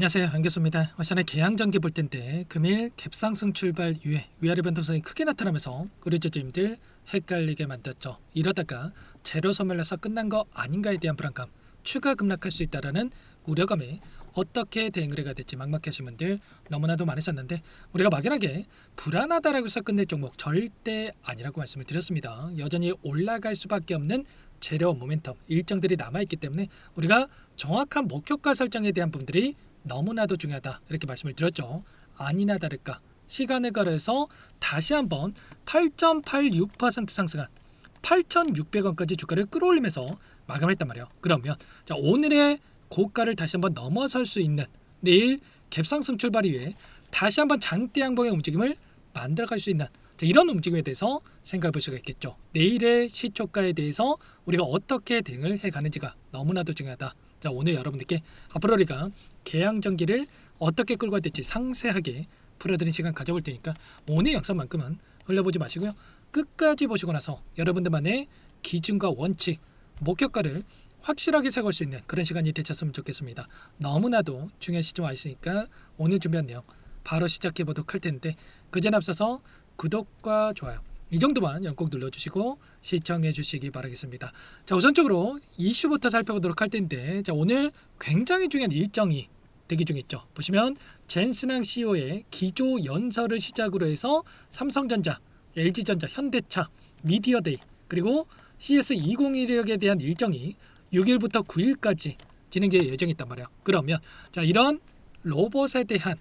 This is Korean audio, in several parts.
안녕하세요 안교수입니다. 어시안의 개항전기 볼 텐데 금일 갭상승 출발 이후에 위아래 변동성이 크게 나타나면서 의료저주님들 헷갈리게 만들었죠. 이러다가 제로 소멸해서 끝난 거 아닌가에 대한 불안감, 추가 급락할 수 있다라는 우려감에 어떻게 대응을 해야 될지 막막하신 분들 너무나도 많으셨는데 우리가 막연하게 불안하다라고 해서 끝낼 종목 절대 아니라고 말씀을 드렸습니다. 여전히 올라갈 수밖에 없는 재료 모멘텀 일정들이 남아있기 때문에 우리가 정확한 목표가 설정에 대한 부분들이 너무나도 중요하다 이렇게 말씀을 드렸죠. 아니나 다를까 시간을 걸어서 다시 한번 8.86% 상승한 8,600원까지 주가를 끌어올리면서 마감을 했단 말이에요. 그러면 자 오늘의 고가를 다시 한번 넘어설 수 있는 내일 갭상승 출발 이후에 다시 한번 장대 양봉의 움직임을 만들어갈 수 있는 자, 이런 움직임에 대해서 생각해 볼 수가 있겠죠. 내일의 시초가에 대해서 우리가 어떻게 대응을 해 가는지가 너무나도 중요하다. 자 오늘 여러분들께 앞으로 우리가 개항전기를 어떻게 끌고 갈 될지 상세하게 풀어드린 시간 가져볼 테니까 오늘 영상만큼은 흘려보지 마시고요. 끝까지 보시고 나서 여러분들만의 기준과 원칙, 목표가를 확실하게 세울 수 있는 그런 시간이 되셨으면 좋겠습니다. 너무나도 중요한 시점 와 있으니까 오늘 준비한 내용 바로 시작해 보도록 할 텐데 그전 앞서서 구독과 좋아요 이 정도만 꼭 눌러주시고 시청해 주시기 바라겠습니다. 자 우선적으로 이슈부터 살펴보도록 할 텐데 자 오늘 굉장히 중요한 일정이 대기 중에 있죠. 보시면 젠스낭 CEO의 기조 연설을 시작으로 해서 삼성전자, LG전자, 현대차, 미디어데이 그리고 CS 2016에 대한 일정이 6일부터 9일까지 진행될 예정이 있단 말이에요. 그러면 자 이런 로봇에 대한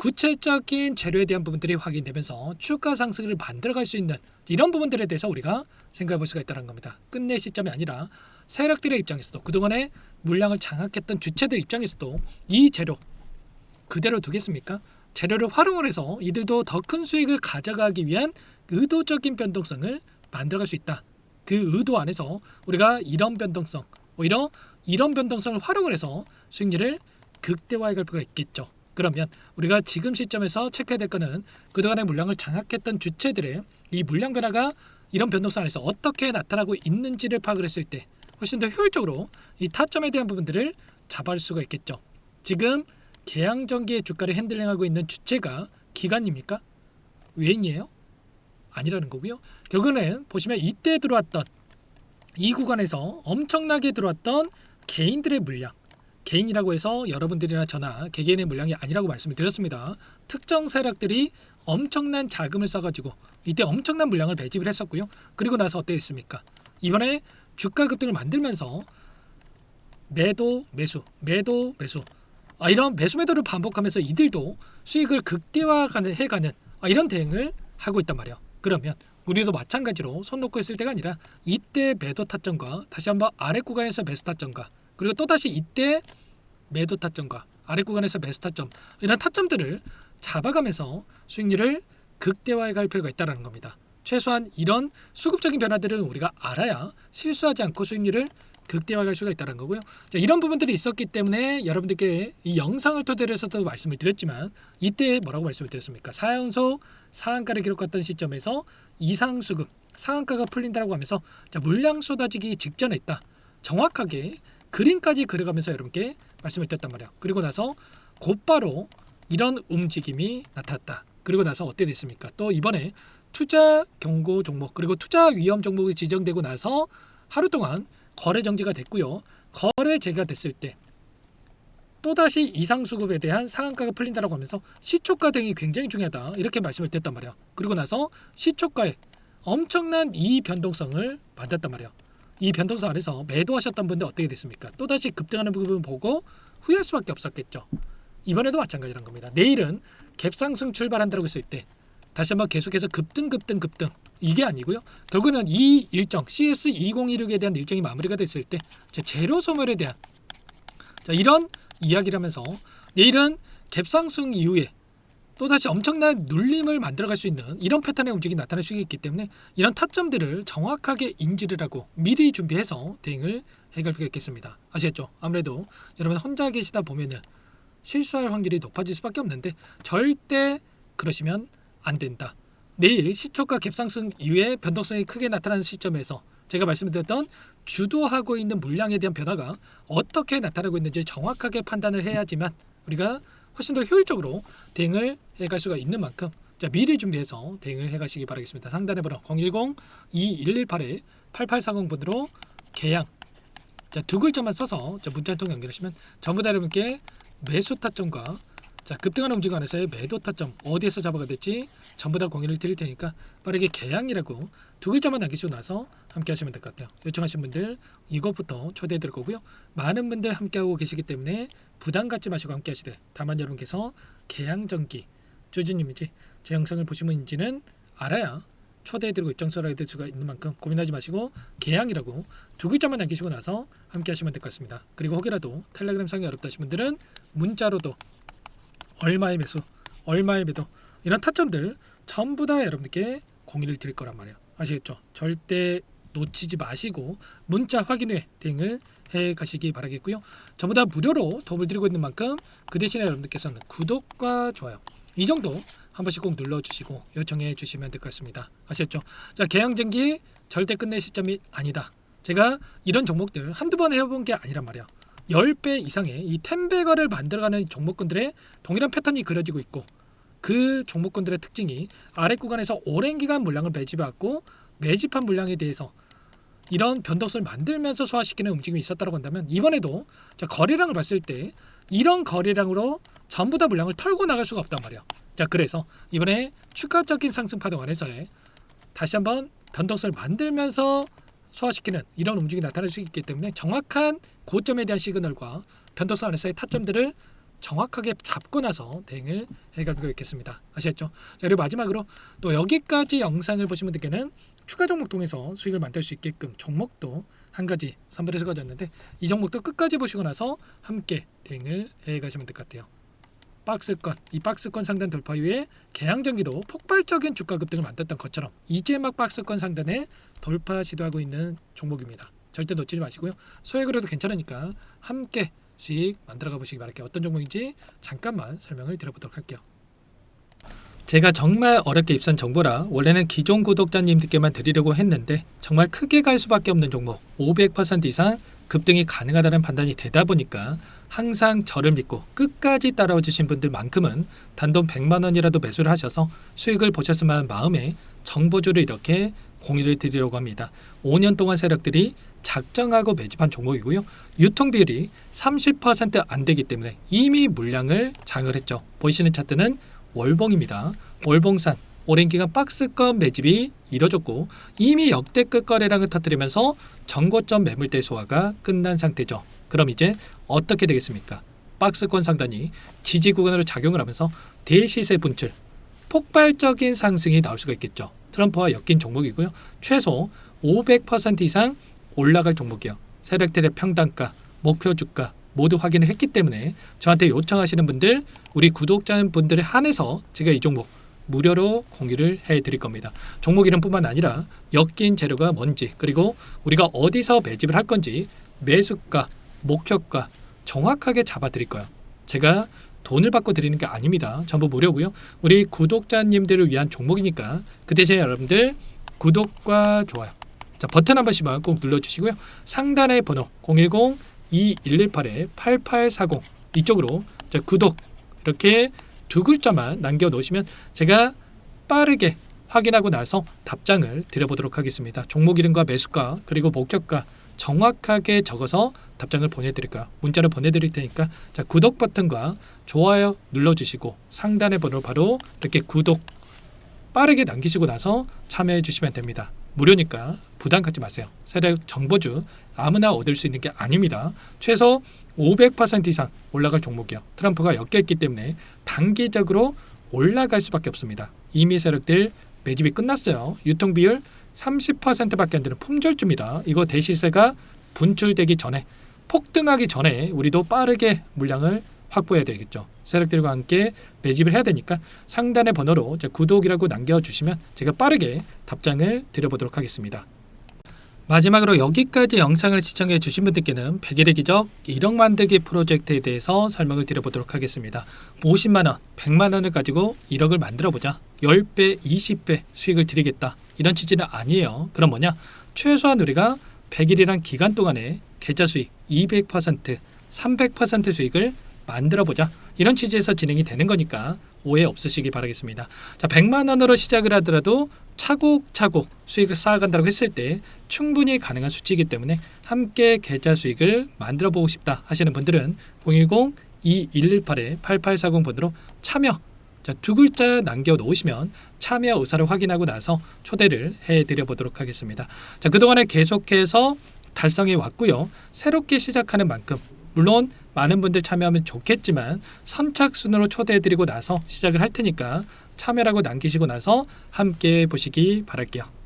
구체적인 재료에 대한 부분들이 확인되면서 추가 상승을 만들어갈 수 있는 이런 부분들에 대해서 우리가 생각해 볼 수가 있다는 겁니다. 끝내 시점이 아니라 세력들의 입장에서도 그동안에 물량을 장악했던 주체들 입장에서도 이 재료 그대로 두겠습니까? 재료를 활용을 해서 이들도 더 큰 수익을 가져가기 위한 의도적인 변동성을 만들어갈 수 있다. 그 의도 안에서 우리가 이런 변동성, 오히려 이런 변동성을 활용을 해서 수익률을 극대화해 갈 필요가 있겠죠. 그러면 우리가 지금 시점에서 체크해야 될 거는 그동안의 물량을 장악했던 주체들의 이 물량 변화가 이런 변동성 안에서 어떻게 나타나고 있는지를 파악을 했을 때 훨씬 더 효율적으로 이 타점에 대한 부분들을 잡아줄 수가 있겠죠. 지금 개항전기의 주가를 핸들링하고 있는 주체가 기관입니까? 외인이에요? 아니라는 거고요. 결국은 보시면 이때 들어왔던 이 구간에서 엄청나게 들어왔던 개인들의 물량 개인이라고 해서 여러분들이나 저나 개개인의 물량이 아니라고 말씀을 드렸습니다. 특정 세력들이 엄청난 자금을 써가지고 이때 엄청난 물량을 배집을 했었고요. 그리고 나서 어땠습니까? 이번에 주가 급등을 만들면서 매도 매수 매도 매수 아, 이런 매수 매도를 반복하면서 이들도 수익을 극대화해가는 아, 이런 대응을 하고 있단 말이에요. 그러면 우리도 마찬가지로 손 놓고 있을 때가 아니라 이때 매도 타점과 다시 한번 아래 구간에서 매수 타점과 그리고 또 다시 이때 매도 타점과 아래 구간에서 매수 타점 이런 타점들을 잡아가면서 수익률을 극대화해 갈 필요가 있다는 겁니다. 최소한 이런 수급적인 변화들은 우리가 알아야 실수하지 않고 수익률을 극대화할 수가 있다는 거고요. 자, 이런 부분들이 있었기 때문에 여러분들께 이 영상을 토대로 해서도 말씀을 드렸지만 이때 뭐라고 말씀을 드렸습니까? 사연속 상한가를 기록했던 시점에서 이상 수급 상한가가 풀린다라고 하면서 자, 물량 쏟아지기 직전에 있다. 정확하게 그림까지 그려가면서 여러분께 말씀을 드렸단 말이에요. 그리고 나서 곧바로 이런 움직임이 나타났다. 그리고 나서 어떻게 됐습니까? 또 이번에 투자 경고 종목 그리고 투자 위험 종목이 지정되고 나서 하루 동안 거래 정지가 됐고요. 거래 재개가 됐을 때 또다시 이상 수급에 대한 상한가가 풀린다라고 하면서 시초가 등이 굉장히 중요하다. 이렇게 말씀을 드렸단 말이에요. 그리고 나서 시초가에 엄청난 이 변동성을 만났단 말이에요. 이 변동성 안에서 매도하셨던 분들 어떻게 됐습니까? 또다시 급등하는 부분 보고 후회할 수밖에 없었겠죠. 이번에도 마찬가지란 겁니다. 내일은 갭상승 출발한다고 했을 때 다시 한번 계속해서 급등 급등 급등 이게 아니고요. 결국은 이 일정 CS 2016에 대한 일정이 마무리가 됐을 때 제로 소멸에 대한 자, 이런 이야기를 하면서 내일은 갭상승 이후에 또다시 엄청난 눌림을 만들어갈 수 있는 이런 패턴의 움직임이 나타날 수 있기 때문에 이런 타점들을 정확하게 인지를 하고 미리 준비해서 대응을 해갈 필요가 있겠습니다. 아시겠죠? 아무래도 여러분 혼자 계시다 보면은 실수할 확률이 높아질 수밖에 없는데 절대 그러시면 안 된다. 내일 시초가 갭상승 이후에 변동성이 크게 나타나는 시점에서 제가 말씀드렸던 주도하고 있는 물량에 대한 변화가 어떻게 나타나고 있는지 정확하게 판단을 해야지만 우리가 훨씬 더 효율적으로 대응을 해갈 수가 있는 만큼 자 미리 준비해서 대응을 해가시기 바라겠습니다. 상단의 번호 010-2118에 8840번으로 계양 자두 글자만 써서 자 문자 한통 연결하시면 전부 다 여러분께 매수 타점과 자 급등하는 움직임 안에서의 매도 타점 어디에서 잡아가 될지 전부 다 공유를 드릴 테니까 빠르게 개양이라고 두 글자만 남기시고 나서 함께 하시면 될 것 같아요. 요청하신 분들 이것부터 초대해 드릴 거고요. 많은 분들 함께 하고 계시기 때문에 부담 갖지 마시고 함께 하시되 다만 여러분께서 개양전기 조주님인지 제 영상을 보시면인지는 알아야 초대해 드리고 입장서를 해드릴 수가 있는 만큼 고민하지 마시고 개양이라고 두 글자만 남기시고 나서 함께 하시면 될 것 같습니다. 그리고 혹이라도 텔레그램 상이 어렵다 하신 분들은 문자로도 얼마의 매수, 얼마의 매도 이런 타점들 전부 다 여러분들께 공유를 드릴 거란 말이에요. 아시겠죠? 절대 놓치지 마시고 문자 확인 후에 대응을 해 가시기 바라겠고요. 전부 다 무료로 도움을 드리고 있는 만큼 그 대신에 여러분들께서는 구독과 좋아요 이 정도 한 번씩 꼭 눌러주시고 요청해 주시면 될 것 같습니다. 아시겠죠? 자 개항전기 절대 끝낼 시점이 아니다. 제가 이런 종목들 한두 번 해본 게 아니란 말이야. 10배 이상의 이 텐베거를 만들어가는 종목군들의 동일한 패턴이 그려지고 있고 그 종목군들의 특징이 아래 구간에서 오랜 기간 물량을 매집해왔고 매집한 물량에 대해서 이런 변덕을 만들면서 소화시키는 움직임이 있었다고 한다면 이번에도 자, 거래량을 봤을 때 이런 거래량으로 전부 다 물량을 털고 나갈 수가 없단 말이야. 자 그래서 이번에 추가적인 상승 파동 안에서의 다시 한번 변덕을 만들면서 소화시키는 이런 움직임이 나타날 수 있기 때문에 정확한 고점에 대한 시그널과 변덕선 안에서의 타점들을 정확하게 잡고 나서 대응을 필요가 있겠습니다. 아시겠죠? 자, 그리고 마지막으로 또 여기까지 영상을 보신 분들께는 추가 종목 통해서 수익을 만들 수 있게끔 종목도 한 가지 선별해서 가졌는데 이 종목도 끝까지 보시고 나서 함께 대응을 해 가시면 될 것 같아요. 박스권 이 박스권 상단 돌파 이후에 개항전기도 폭발적인 주가 급등을 만들었던 것처럼 이제 막 박스권 상단에 돌파 시도하고 있는 종목입니다. 절대 놓치지 마시고요. 소액으로도 괜찮으니까 함께 수익 만들어가 보시기 바랄게요. 어떤 종목인지 잠깐만 설명을 드려보도록 할게요. 제가 정말 어렵게 입선 정보라 원래는 기존 구독자님들께만 드리려고 했는데 정말 크게 갈 수밖에 없는 종목 500% 이상 급등이 가능하다는 판단이 되다 보니까 항상 저를 믿고 끝까지 따라와 주신 분들만큼은 단돈 100만 원이라도 매수를 하셔서 수익을 보셨으면 하는 마음에 정보주를 이렇게 공유를 드리려고 합니다. 5년 동안 세력들이 작정하고 매집한 종목이고요. 유통 비율이 30%안 되기 때문에 이미 물량을 장을 했죠. 보이시는 차트는 월봉입니다. 월봉산 오랜 기간 박스권 매집이 이뤄졌고 이미 역대급 거래량을 터뜨리면서 전고점 매물대 소화가 끝난 상태죠. 그럼 이제 어떻게 되겠습니까? 박스권 상단이 지지 구간으로 작용을 하면서 대시세 분출 폭발적인 상승이 나올 수가 있겠죠. 트럼프와 엮인 종목이고요. 최소 500% 이상 올라갈 종목이요. 세력들의 평단가, 목표 주가 모두 확인을 했기 때문에 저한테 요청하시는 분들, 우리 구독자분들에 한해서 제가 이 종목 무료로 공유를 해드릴 겁니다. 종목 이름뿐만 아니라 엮인 재료가 뭔지 그리고 우리가 어디서 매집을 할 건지 매수가, 목표가 정확하게 잡아드릴 거예요. 제가 돈을 받고 드리는 게 아닙니다. 전부 무료고요. 우리 구독자님들을 위한 종목이니까 그 대신에 여러분들 구독과 좋아요. 자 버튼 한 번씩만 꼭 눌러주시고요. 상단의 번호 010-2118-8840 이쪽으로 자, 구독 이렇게 두 글자만 남겨 놓으시면 제가 빠르게 확인하고 나서 답장을 드려보도록 하겠습니다. 종목 이름과 매수가 그리고 목격가 정확하게 적어서 답장을 보내드릴까요? 문자를 보내드릴 테니까 자 구독 버튼과 좋아요 눌러주시고 상단의 번호 바로 이렇게 구독 빠르게 남기시고 나서 참여해 주시면 됩니다. 무료니까 부담 갖지 마세요. 세력 정보주 아무나 얻을 수 있는 게 아닙니다. 최소 500% 이상 올라갈 종목이요. 트럼프가 엮였기 때문에 단기적으로 올라갈 수밖에 없습니다. 이미 세력들 매집이 끝났어요. 유통 비율 30%밖에 안 되는 품절주입니다. 이거 대시세가 분출되기 전에 폭등하기 전에 우리도 빠르게 물량을 확보해야 되겠죠. 세력들과 함께 매집을 해야 되니까 상단의 번호로 구독이라고 남겨주시면 제가 빠르게 답장을 드려보도록 하겠습니다. 마지막으로 여기까지 영상을 시청해 주신 분들께는 100일의 기적 1억 만들기 프로젝트에 대해서 설명을 드려보도록 하겠습니다. 50만원, 100만원을 가지고 1억을 만들어보자. 10배, 20배 수익을 드리겠다. 이런 취지는 아니에요. 그럼 뭐냐? 최소한 우리가 100일이란 기간 동안에 계좌 수익 200%, 300% 수익을 만들어 보자. 이런 취지에서 진행이 되는 거니까 오해 없으시기 바라겠습니다. 자, 100만 원으로 시작을 하더라도 차곡차곡 수익을 쌓아간다고 했을 때 충분히 가능한 수치이기 때문에 함께 계좌 수익을 만들어 보고 싶다 하시는 분들은 010-2118-8840번으로 참여 자, 두 글자 남겨 놓으시면 참여 의사를 확인하고 나서 초대를 해 드려 보도록 하겠습니다. 자, 그동안에 계속해서 달성해 왔고요. 새롭게 시작하는 만큼 물론 많은 분들 참여하면 좋겠지만 선착순으로 초대해 드리고 나서 시작을 할 테니까 참여라고 남기시고 나서 함께 보시기 바랄게요.